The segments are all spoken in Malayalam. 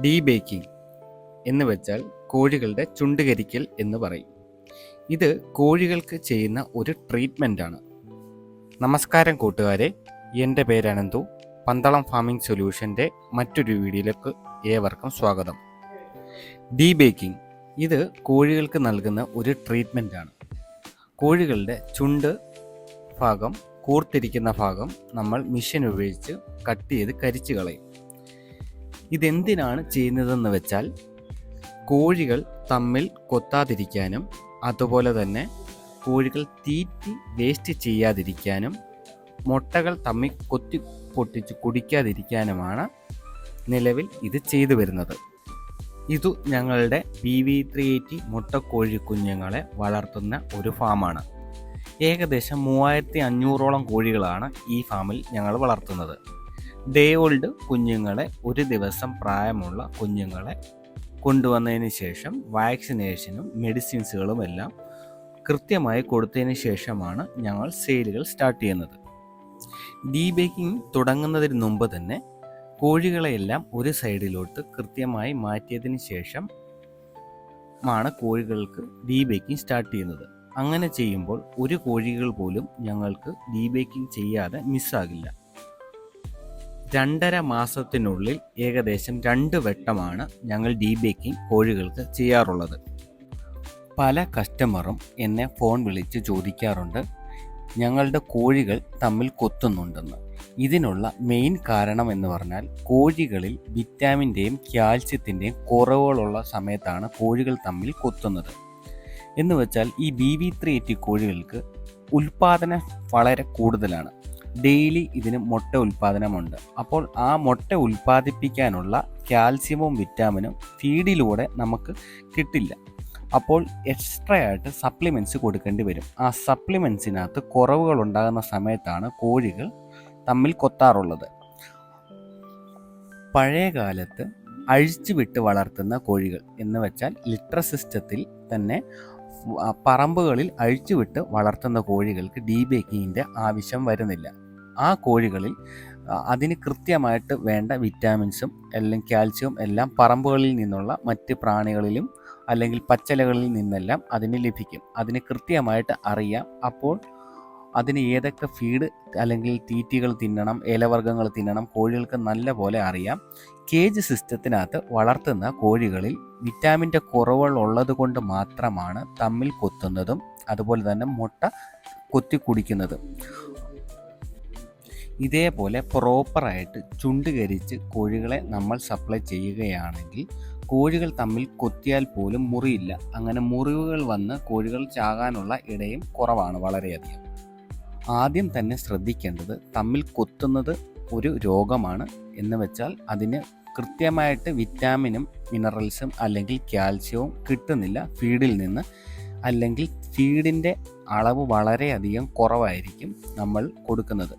ഡീ ബേക്കിംഗ് എന്ന് വെച്ചാൽ കോഴികളുടെ ചുണ്ടുകരിക്കൽ എന്ന് പറയും. ഇത് കോഴികൾക്ക് ചെയ്യുന്ന ഒരു ട്രീറ്റ്മെന്റാണ് നമസ്കാരം കൂട്ടുകാരെ. എന്റെ പേര് അനന്തു. പന്തളം ഫാമിംഗ് സൊല്യൂഷന്റെ മറ്റൊരു വീഡിയോയിലേക്ക് ഏവർക്കും സ്വാഗതം. ഡീ ബേക്കിംഗ് ഇത് കോഴികൾക്ക് നൽകുന്ന ഒരു ട്രീറ്റ്മെന്റാണ് കോഴികളുടെ ചുണ്ട് ഭാഗം കൂർത്തിരിക്കുന്ന ഭാഗം നമ്മൾ മിഷൻ ഉപയോഗിച്ച് കട്ട് ചെയ്ത് കരിച്ചു കളയും. ഇതെന്തിനാണ് ചെയ്യുന്നതെന്ന് വെച്ചാൽ കോഴികൾ തമ്മിൽ കൊത്താതിരിക്കാനും അതുപോലെ തന്നെ കോഴികൾ തീറ്റി വേസ്റ്റ് ചെയ്യാതിരിക്കാനും മുട്ടകൾ തമ്മിൽ കൊത്തി പൊട്ടിച്ച് കുടിക്കാതിരിക്കാനുമാണ് നിലവിൽ ഇത് ചെയ്തു വരുന്നത്. ഇതു ഞങ്ങളുടെ പി വി ത്രീ എയ്റ്റി മുട്ടക്കോഴി കുഞ്ഞുങ്ങളെ വളർത്തുന്ന ഒരു ഫാമാണ്. ഏകദേശം മൂവായിരത്തി അഞ്ഞൂറോളം കോഴികളാണ് ഈ ഫാമിൽ ഞങ്ങൾ വളർത്തുന്നത്. ഡേ ഓൾഡ് കുഞ്ഞുങ്ങളെ ഒരു ദിവസം പ്രായമുള്ള കുഞ്ഞുങ്ങളെ കൊണ്ടുവന്നതിന് ശേഷം വാക്സിനേഷനും മെഡിസിൻസുകളും എല്ലാം കൃത്യമായി കൊടുത്തതിന് ശേഷമാണ് ഞങ്ങൾ സെയിലുകൾ സ്റ്റാർട്ട് ചെയ്യുന്നത്. ഡീ ബേക്കിംഗ് തുടങ്ങുന്നതിന് മുമ്പ് തന്നെ കോഴികളെയെല്ലാം ഒരു സൈഡിലോട്ട് കൃത്യമായി മാറ്റിയതിന് ശേഷം ആണ് കോഴികൾക്ക് ഡീ ബേക്കിംഗ് സ്റ്റാർട്ട് ചെയ്യുന്നത്. അങ്ങനെ ചെയ്യുമ്പോൾ ഒരു കോഴികൾ പോലും ഞങ്ങൾക്ക് ഡീ ബേക്കിംഗ് ചെയ്യാതെ മിസ്സാകില്ല. രണ്ടര മാസത്തിനുള്ളിൽ ഏകദേശം രണ്ട് വട്ടമാണ് ഞങ്ങൾ ഡീ ബേക്കിംഗ് കോഴികൾക്ക് ചെയ്യാറുള്ളത്. പല കസ്റ്റമറും എന്നെ ഫോൺ വിളിച്ച് ചോദിക്കാറുണ്ട് ഞങ്ങളുടെ കോഴികൾ തമ്മിൽ കൊത്തുന്നുണ്ടെന്ന്. ഇതിനുള്ള മെയിൻ കാരണം എന്ന് പറഞ്ഞാൽ കോഴികളിൽ വിറ്റാമിന്റെയും കാൽസ്യത്തിന്റെയും കുറവുകളുള്ള സമയത്താണ് കോഴികൾ തമ്മിൽ കൊത്തുന്നത്. എന്ന് വെച്ചാൽ ഈ ബി വി ത്രീ എയ്റ്റി കോഴികൾക്ക് ഉൽപാദനം വളരെ കൂടുതലാണ്. ഡെയിലി ഇതിന് മുട്ട ഉൽപ്പാദനമുണ്ട് അപ്പോൾ ആ മുട്ട ഉൽപ്പാദിപ്പിക്കാനുള്ള കാൽസ്യവും വിറ്റാമിനും ഫീഡിലൂടെ നമുക്ക് കിട്ടില്ല. അപ്പോൾ എക്സ്ട്രാ ആയിട്ട് സപ്ലിമെന്റ്സ് കൊടുക്കേണ്ടി വരും. ആ സപ്ലിമെന്റ്സിനകത്ത് കുറവുകൾ ഉണ്ടാകുന്ന സമയത്താണ് കോഴികൾ തമ്മിൽ കൊത്താറുള്ളത്. പഴയ കാലത്ത് അഴിച്ചുവിട്ട് വളർത്തുന്ന കോഴികൾ എന്ന് വെച്ചാൽ ലിറ്റർ സിസ്റ്റത്തിൽ തന്നെ പറമ്പുകളിൽ അഴിച്ചുവിട്ട് വളർത്തുന്ന കോഴികൾക്ക് ഡീ ബേക്കിങ്ങിന്റെ ആവശ്യം വരുന്നില്ല. ആ കോഴികളിൽ അതിന് കൃത്യമായിട്ട് വേണ്ട വിറ്റാമിൻസും അല്ലെങ്കിൽ കാൽസ്യവും എല്ലാം പറമ്പുകളിൽ നിന്നുള്ള മറ്റ് പ്രാണികളിലും അല്ലെങ്കിൽ പച്ചലകളിൽ നിന്നെല്ലാം അതിന് ലഭിക്കും. അതിന് കൃത്യമായിട്ട് അറിയാം. അപ്പോൾ അതിന് ഏതൊക്കെ ഫീഡ് അല്ലെങ്കിൽ തീറ്റികൾ തിന്നണം ഇലവർഗങ്ങൾ തിന്നണം കോഴികൾക്ക് നല്ല പോലെ അറിയാം. കേജ് സിസ്റ്റത്തിനകത്ത് വളർത്തുന്ന കോഴികളിൽ വിറ്റാമിന്റെ കുറവുകൾ ഉള്ളത് കൊണ്ട് മാത്രമാണ് തമ്മിൽ കൊത്തുന്നതും അതുപോലെ തന്നെ മുട്ട കൊത്തി കുടിക്കുന്നതും. ഇതേപോലെ പ്രോപ്പറായിട്ട് ചുണ്ട് കരിച്ച് കോഴികളെ നമ്മൾ സപ്ലൈ ചെയ്യുകയാണെങ്കിൽ കോഴികൾ തമ്മിൽ കൊത്തിയാൽ പോലും മുറിയില്ല. അങ്ങനെ മുറിവുകൾ വന്ന് കോഴികൾ ചാകാനുള്ള ഇടയും കുറവാണ് വളരെയധികം. ആദ്യം തന്നെ ശ്രദ്ധിക്കേണ്ടത് തമ്മിൽ കൊത്തുന്നത് ഒരു രോഗമാണ് എന്ന് വെച്ചാൽ അതിന് കൃത്യമായിട്ട് വിറ്റാമിനും മിനറൽസും അല്ലെങ്കിൽ കാൽസ്യവും കിട്ടുന്നില്ല ഫീഡിൽ നിന്ന്. അല്ലെങ്കിൽ ഫീഡിന്റെ അളവ് വളരെയധികം കുറവായിരിക്കും നമ്മൾ കൊടുക്കുന്നത്.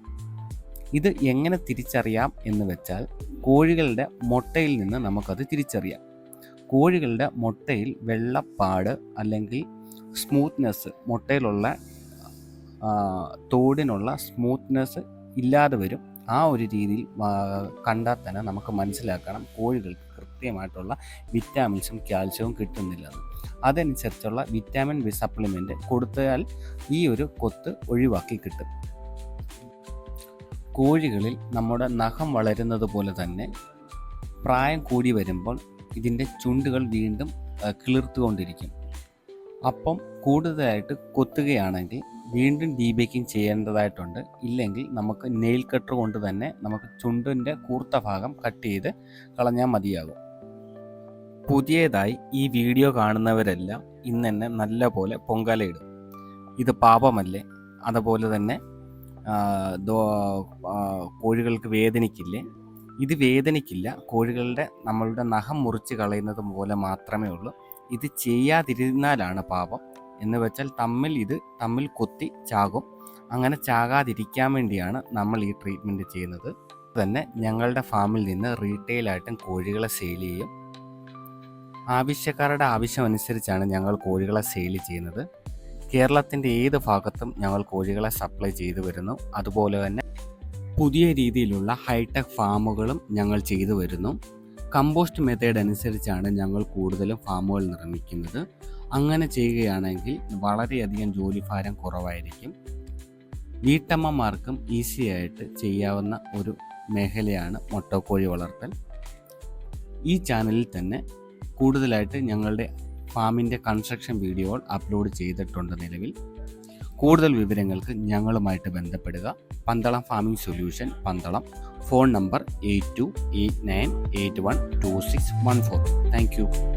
ഇത് എങ്ങനെ തിരിച്ചറിയാം എന്ന് വെച്ചാൽ കോഴികളുടെ മുട്ടയിൽ നിന്ന് നമുക്കത് തിരിച്ചറിയാം. കോഴികളുടെ മുട്ടയിൽ വെള്ളപ്പാട് അല്ലെങ്കിൽ സ്മൂത്ത്നെസ് മുട്ടയിലുള്ള തോടിനുള്ള സ്മൂത്ത്നെസ് ഇല്ലാതെ വരും. ആ ഒരു രീതിയിൽ കണ്ടാൽ തന്നെ നമുക്ക് മനസ്സിലാക്കണം കോഴികൾക്ക് കൃത്യമായിട്ടുള്ള വിറ്റാമിൻസും കാൽസ്യവും കിട്ടുന്നില്ലെന്ന് അതനുസരിച്ചുള്ള വിറ്റാമിൻ സപ്ലിമെന്റ് കൊടുത്താൽ ഈ ഒരു കൊത്ത് ഒഴിവാക്കി കിട്ടും. കോഴികളിൽ നമ്മുടെ നഖം വളരുന്നത് പോലെ തന്നെ പ്രായം കൂടി വരുമ്പോൾ ഇതിന്റെ ചുണ്ടുകൾ വീണ്ടും കിളിർത്തുകൊണ്ടിരിക്കും. അപ്പം കൂടുതലായിട്ട് കൊത്തുകയാണെങ്കിൽ വീണ്ടും ഡീബേക്കിംഗ് ചെയ്യേണ്ടതായിട്ടുണ്ട്. ഇല്ലെങ്കിൽ നമുക്ക് നെയിൽ കട്ടർ കൊണ്ട് തന്നെ നമുക്ക് ചുണ്ടിന്റെ കൂർത്ത ഭാഗം കട്ട് ചെയ്ത് കളഞ്ഞാൽ മതിയാകും. പുതിയതായി ഈ വീഡിയോ കാണുന്നവരെല്ലാം ഇന്ന് തന്നെ നല്ല പോലെ പൊങ്കാലയിടും. ഇത് പാപമല്ലേ? അതുപോലെ തന്നെ കോഴികൾക്ക് വേദനിക്കില്ലേ? ഇത് വേദനിക്കില്ല. കോഴികളുടെ നമ്മളുടെ നഖം മുറിച്ച് കളയുന്നത് പോലെ മാത്രമേ ഉള്ളൂ. ഇത് ചെയ്യാതിരുന്നാലാണ് പാപം. എന്ന് വെച്ചാൽ തമ്മിൽ ഇത് തമ്മിൽ കൊത്തി ചാകും. അങ്ങനെ ചാകാതിരിക്കാൻ വേണ്ടിയാണ് നമ്മൾ ഈ ട്രീറ്റ്മെന്റ് ചെയ്യുന്നത്. തന്നെ ഞങ്ങളുടെ ഫാമിൽ നിന്ന് റീറ്റെയിലായിട്ടും കോഴികളെ സെയിൽ ചെയ്യും. ആവശ്യക്കാരുടെ ആവശ്യമനുസരിച്ചാണ് ഞങ്ങൾ കോഴികളെ സെയിൽ ചെയ്യുന്നത്. കേരളത്തിന്റെ ഏത് ഭാഗത്തും ഞങ്ങൾ കോഴികളെ സപ്ലൈ ചെയ്തു വരുന്നു. അതുപോലെ തന്നെ പുതിയ രീതിയിലുള്ള ഹൈടെക് ഫാമുകളും ഞങ്ങൾ ചെയ്തു വരുന്നു. കമ്പോസ്റ്റ് മെത്തേഡ് അനുസരിച്ചാണ് ഞങ്ങൾ കൂടുതലും ഫാമുകൾ നിർമ്മിക്കുന്നത്. അങ്ങനെ ചെയ്യുകയാണെങ്കിൽ വളരെയധികം ജോലിഭാരം കുറവായിരിക്കും. വീട്ടമ്മമാർക്കും ഈസി ആയിട്ട് ചെയ്യാവുന്ന ഒരു മേഖലയാണ് മുട്ടക്കോഴി വളർത്തൽ. ഈ ചാനലിൽ തന്നെ കൂടുതലായിട്ട് ഞങ്ങളുടെ ഫാമിന്റെ കൺസ്ട്രക്ഷൻ വീഡിയോകൾ അപ്ലോഡ് ചെയ്തിട്ടുണ്ട് നിലവിൽ. കൂടുതൽ വിവരങ്ങൾക്ക് ഞങ്ങളുമായിട്ട് ബന്ധപ്പെടുക. Pandalam farming solution Pandalam. Phone number eight two eight nine eight one two six one four. Thank you.